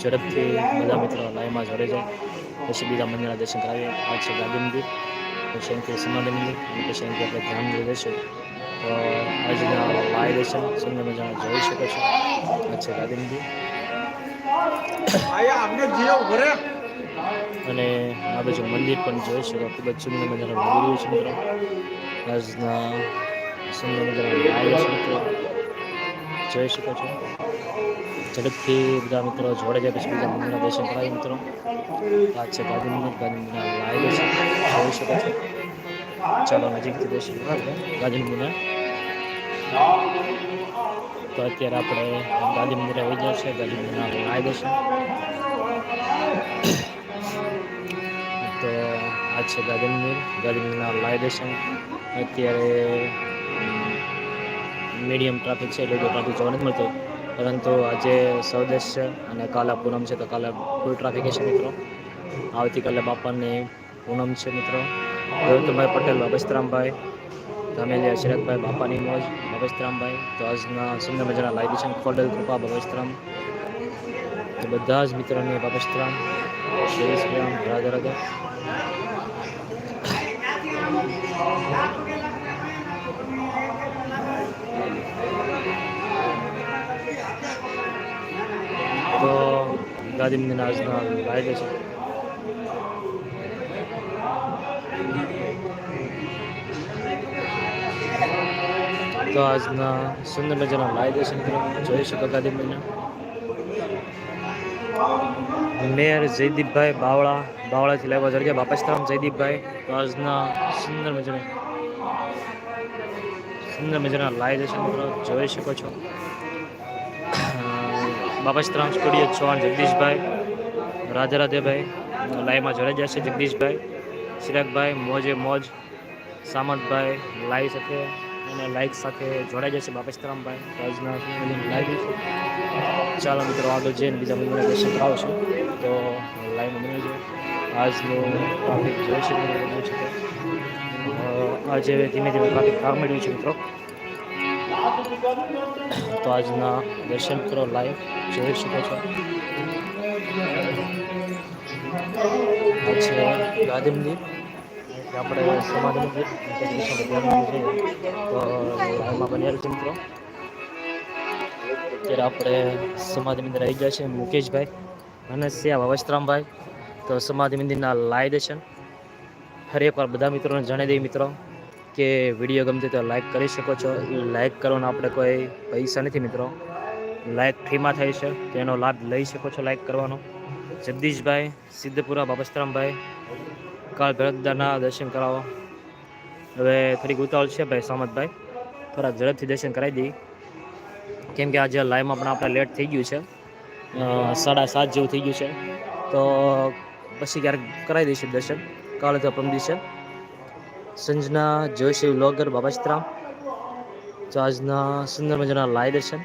ઝડપથી બધા મિત્રો લાઈનમાં જોડે જાય પછી બીજા મંદિરના દર્શન કરાવીએ. આ છે ગાંધી મંદિર. પછી અહીંથી સમાધિ મંદિર. અને પછી અહીંથી આપણે ધ્યાન મંદિર જઈશું તો આજના લાઈ દર્શન સુંદર મજાના જોઈ શકો છો. આ છે ગાંધી મંદિર. અને આ બાજુ મંદિર પણ જોઈ શકો. ખૂબ જ સુંદર મજાનું મંદિર છે મિત્રો. આજના સુંદર મજાના લાઈ છે મિત્રો. જોઈ શકો છો. ઝડપથી બધા મિત્રો જોડે જાય પછી બીજા મંદિરના દર્શન કરાવી મિત્રો. આ છે ગાંધી મંદિર. ગાંધી મંદિર લાઈ છે. જોઈ શકો છો. ચાલો નજીકથી દર્શન કરાવીએ ગાંધી મંદિરના. તો અત્યારે આપણે ગાંધી મંદિરે આવી જાય છે ગાંધી મંદિરના લાઈ છે તો આ છે ગાંધી મંદિર. ગાંધી મંદિરના લાઈ દર્શન. અત્યારે મીડિયમ ટ્રાફિક છે એટલે ટ્રાફિક જોવા નથી મળતો. પરંતુ આજે સ્વદેશ છે અને કાલે પૂનમ છે તો કાલે ફૂલ ટ્રાફિક છે મિત્રો. આવતીકાલે બાપાની પૂનમ છે મિત્રો. ગૌતમભાઈ પટેલ બાબસ્તરામભાઈ ધામેલિયા, શરદભાઈ, બાપાની મોજ બાબસ્તરામભાઈ તો આજના સુંદર મજાના લાઈ દર્શન ખોડલ, કૃપા બાબસ્તરામ તો બધા જ મિત્રોને બાબસ્તરામ જય શ્રી રાધે રાધે. તો ગાંધી મંદિરના આજના લાઈ દર્શન તો આજના સુંદર મજાના લાઈ દર્શન જોઈ શકો ગાંધી મંદિરના મેયર જયદીપભાઈ બાવળા, બાવળાથી લેવા ગયા બાપસ્તરામ જયદીપભાઈ, તો આજના સુંદર મજાના સુંદર મજાના લાઈવ દર્શન જોઈ શકો છો. બાપસ્તરામ સ્ટુડિયો ચૌહાણ જગદીશભાઈ, રાધે રાધેભાઈ લાઈવમાં જોડાઈ જશે જગદીશભાઈ ચિરાગભાઈ મોજે મોજ, સામંતભાઈ, લાઈવ સાથે અને લાઈક સાથે જોડાઈ જશે બાપસ્તરામભાઈ આજના લાઈવ ચાલો મિત્રો, આગળ જઈને બીજા મંદિરના દર્શન કરાવશું તો લાઈવમાં બની છે આજનું ટ્રાફિક જોઈ શકે છે. આજે ધીમે ધીમે ટ્રાફિક કામ મળ્યું છે મિત્રો. તો આજના દર્શન કરો લાઈવ જોઈ શકો છો. પછી ગાંધી મંદિર આપણે સમાધિ મંદિર તો લાઈવમાં બન્યા છે મિત્રો અત્યારે આપણે સમાધિ મંદિર આવી ગયા છે મુકેશભાઈ અને સિયા વસ્ત્રામભાઈ તો સમાધિ મંદિરના લાઈ દર્શન. ફરી એકવાર બધા મિત્રોને જણાવી દઈએ મિત્રો. કે વીડિયો ગમતી તો લાઈક કરી શકો છો. લાઈક કરવાનો આપણે કોઈ પૈસા નથી મિત્રો. લાઈક ફ્રીમાં થાય છે તેનો લાભ લઈ શકો છો લાઈક કરવાનો. જગદીશભાઈ, સિદ્ધપુરા, બાબસ્તરામભાઈ, કાલ ભરતદાના દર્શન કરાવો. હવે થોડીક ઉતાવળ છે ભાઈ સામતભાઈ. થોડા ઝડપથી દર્શન કરાવી દઈએ. કેમ કે આજે લાઈવમાં પણ આપણે લેટ થઈ ગયું છે. સાડા સાત જેવું થઈ ગયું છે. તો પછી ક્યારેક કરાવી દઈશું દર્શન. કાલે તો પરમ દિવસે સંજના જોશી વ્લોગર બાબાસ્તરામ તો આજના સુંદર મજાના લાય દર્શન.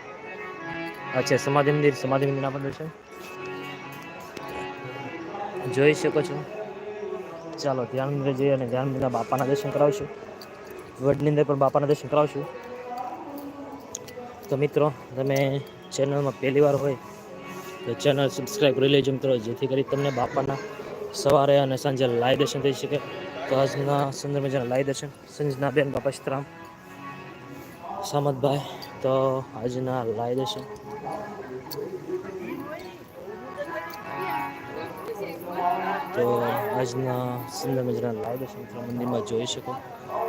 આ સમાધિ મંદિર, સમાધિ મંદિરના પણ દર્શન. જોઈ શકો છો. ચાલો ધ્યાન મંદિરે જઈએ અને ધ્યાન મંદિરના બાપાના દર્શન કરાવશું. વડની અંદર પણ બાપાના દર્શન કરાવશું. તો મિત્રો, તમે ચેનલમાં પહેલી વાર હોય તો ચેનલ સબસ્ક્રાઈબ કરી લેજો મિત્રો, જેથી કરી તમને બાપાના સવારે અને સાંજે લાઈ દર્શન થઈ શકે. તો આજના સુંદર મજાના લાઈ દર્શન સંજના બેન, બાપા સીતારામ સામતભાઈ, તો આજના લાઈ દર્શન તો આજના સુંદર મજાના લાઈ દર્શન મંદિરમાં જોઈ શકો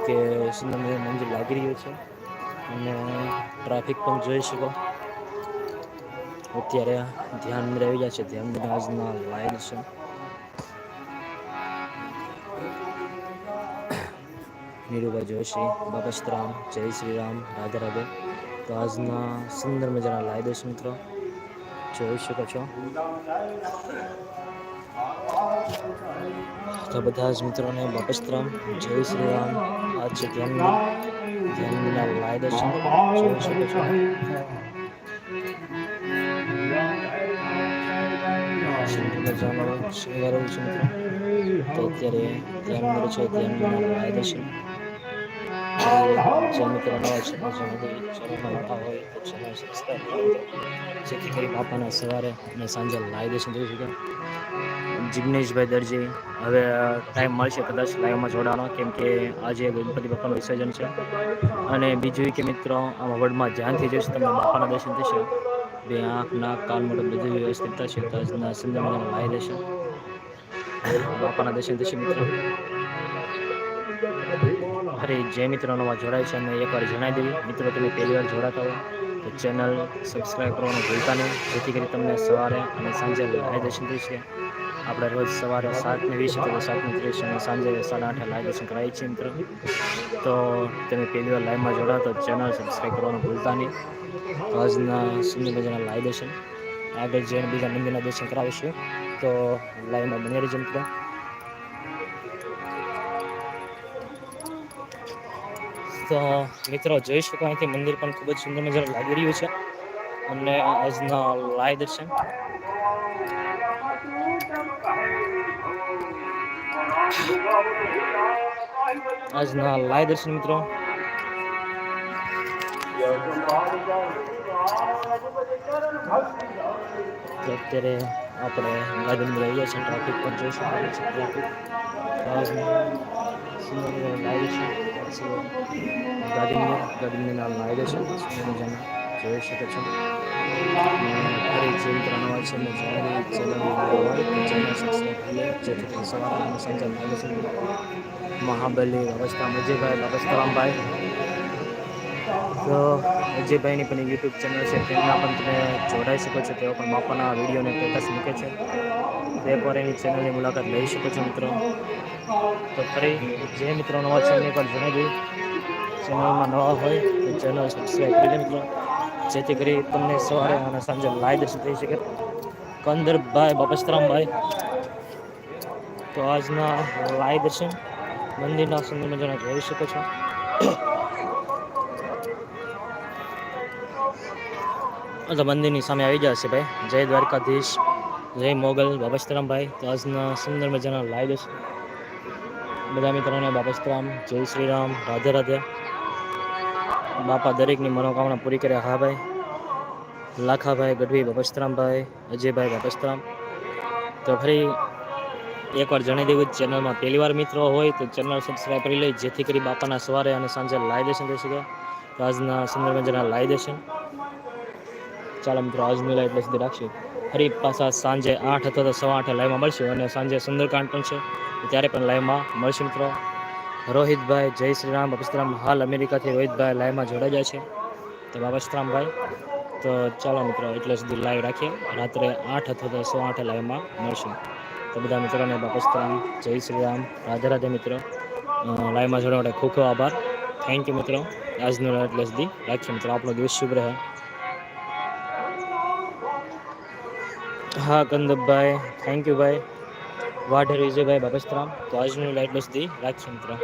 કે સુંદર મજાનું મંદિર લાગી રહ્યું છે. અને ટ્રાફિક પણ જોઈ શકો. અત્યારે ધ્યાન રહી જાય છે. ધ્યાન આજના લાઈવ છે. નીરુભાઈ જોશી બાપસ્તરામ જય શ્રી રામ રાધે રાધે. તો આજના સુંદર મજાના લાઈ દર્શન મિત્રો, જોઈ શકો છો. તો બધા જ મિત્રોને બાપસ્તરામ જય શ્રી રામ આજ છે ધ્યાન ધ્યાનના લાઈ દર્શન જોઈ શકો છો. શૃંગારેલું છે તો અત્યારે ધ્યાન મંદિર છે ધ્યાન લાઈ દર્શન જે મિત્રો નવા છે ચેનલમાં નવા હોય તો ચેનલ સબસ્ક્રાઈબ કરી જેથી કરી બાપાના સવારે અને સાંજે લાઈવ દર્શન થઈ શકે જિગ્નેશભાઈ દરજી, હવે ટાઈમ મળશે કદાચ લાઈવમાં જોડાવાનો, કેમ કે આજે ગણપતિ બાપાનું વિસર્જન છે. અને બીજું કે મિત્રો, આમાં વર્ડમાં ધ્યાનથી જોઈશ તમને બાપાના દર્શન થશે. બે આંખ નાક કાન મોઢું બધું વ્યવસ્થિત થશે, તો આજના સંદર્ભમાં લાવી દેશે બાપાના દર્શન થશે મિત્રો. અરે જે મિત્રો જોડાય છે. અને એકવાર જણાવી દેવી મિત્રો, તમે પહેલી વાર જોડાતા હોય તો ચેનલ સબસ્ક્રાઈબ કરવાનું ભૂલતા નહીં. જેથી કરી તમને સવારે અને સાંજે લાઈવ દર્શન થઈ છે. આપણે રોજ સવારે સાતને વીસ તો સાતને ત્રીસ અને સાંજે સાડા આઠે લાઈવ દર્શન કરાવીએ છીએ મિત્રો. તો તમે પહેલી વાર લાઈવમાં જોડાઓ તો ચેનલ સબસ્ક્રાઈબ કરવાનું ભૂલતા નહીં. આજના સુંદર મજાના લાઈવ દર્શન આગળ જઈને બીજા મંદિરના દર્શન કરાવીશું. તો લાઈવમાં બની રહેજો મિત્રો. તો, મિત્રો, જોઈ શકો અહીંથી મંદિર પણ ખૂબ જ સુંદર મજાનું લાગી રહ્યું છે. અને આજના લાય દર્શન. આજના લાય દર્શન, મિત્રો. અત્યારે આપણે ગાર્ડન રહીએ છીએ ટ્રાફિક પર જોઈ શકો ટ્રાફિક લાગે છે. ગાર્ડનની ગાર્ડનની નામ લાઈવ છે. સુંદર મજાના જોઈ શકો છો ફરી જેમ ત્રણ વાર છે. ને જ્યારે ચેનલ ચેનલ સબસ્ક્રાઈબ કરી જેથી સવારે અને સાંજે મહાબલી અવસ્થા અજયભાઈ બાબસ્તરામભાઈ તો અજયભાઈની પણ યુટ્યુબ ચેનલ છે. તેમના પણ તમે જોડાઈ શકો છો. તેઓ પણ બાપાના વિડીયોને સ્ટેટસ મૂકે છે. એકવાર એની ચેનલની મુલાકાત લઈ શકો છો મિત્રો. તો ફરી જે મિત્રો નવા છે એમને પણ જણાવી ચેનલમાં નવા હોય તો ચેનલ સબસ્ક્રાઈબ કરી દે મિત્રો. જેથી કરી તમને સવારે અને સાંજે લાઈવ દર્શન થઈ શકે. કંદરભાઈ બાપસ્તરામભાઈ. તો આજના લાઈવ દર્શન મંદિરના સુંદર મજાના જોઈ શકો છો. તો મંદિરની સામે આવી જશે ભાઈ. જય દ્વારકાધીશ. જય મોગલ બાપસ્તરામભાઈ તો આજના સુંદર મજાના લાઈવ દર્શન બધા મિત્રોને બાપસ્તરામ જય શ્રી રામ, રાધે રાધે. બાપા દરેકની મનોકામના પૂરી કરે. હા ભાઈ. લાખાભાઈ ગઢવી બાપસ્તરામભાઈ અજયભાઈ બાપસ્તરામ તો ફરી એકવાર જણાવી દેવું ચેનલમાં પહેલીવાર મિત્રો હોય તો ચેનલ સબસ્ક્રાઈબ કરી લે, જેથી કરી બાપાના સવારે અને સાંજે લાઈ દર્શન થઈ શકે. તો આજના સુંદર મજાના લાઈ દર્શન ચાલો મિત્રો, આજની લાઈ એટલે સુધી રાખશું ફરી પાછા સાંજે આઠ અથવા તો સવા આઠે લાઈવમાં મળશું અને સાંજે સુંદરકાંડ પણ છે. ત્યારે પણ લાઈવમાં મળશું મિત્રો. રોહિતભાઈ, જય શ્રી રામ બાપસ્તરામ હાલ અમેરિકાથી રોહિતભાઈ લાઈવમાં જોડાયા છે. તો બાપસ્તરામભાઈ તો ચાલો મિત્રો, એટલે સુધી લાઈવ રાખીએ. રાત્રે આઠ અથવા તો સો આઠે લાઈવમાં મળશું. તો બધા મિત્રોને બાપસ્તરામ જય શ્રી રામ રાધે રાધે મિત્રો. લાઈવમાં જોડવા માટે ખૂબ ખૂબ આભાર. થેન્ક યુ મિત્રો. આજનો એટલે સુધી રાખીએ મિત્રો. આપણો દિવસ શુભ રહે. હા કંદપભાઈ થેન્ક યુ ભાઈ. વાઢેર ભાઈ બાપસ્તરામ? તો આજનું લાઈટ બસ દી રાખીએ મિત્રો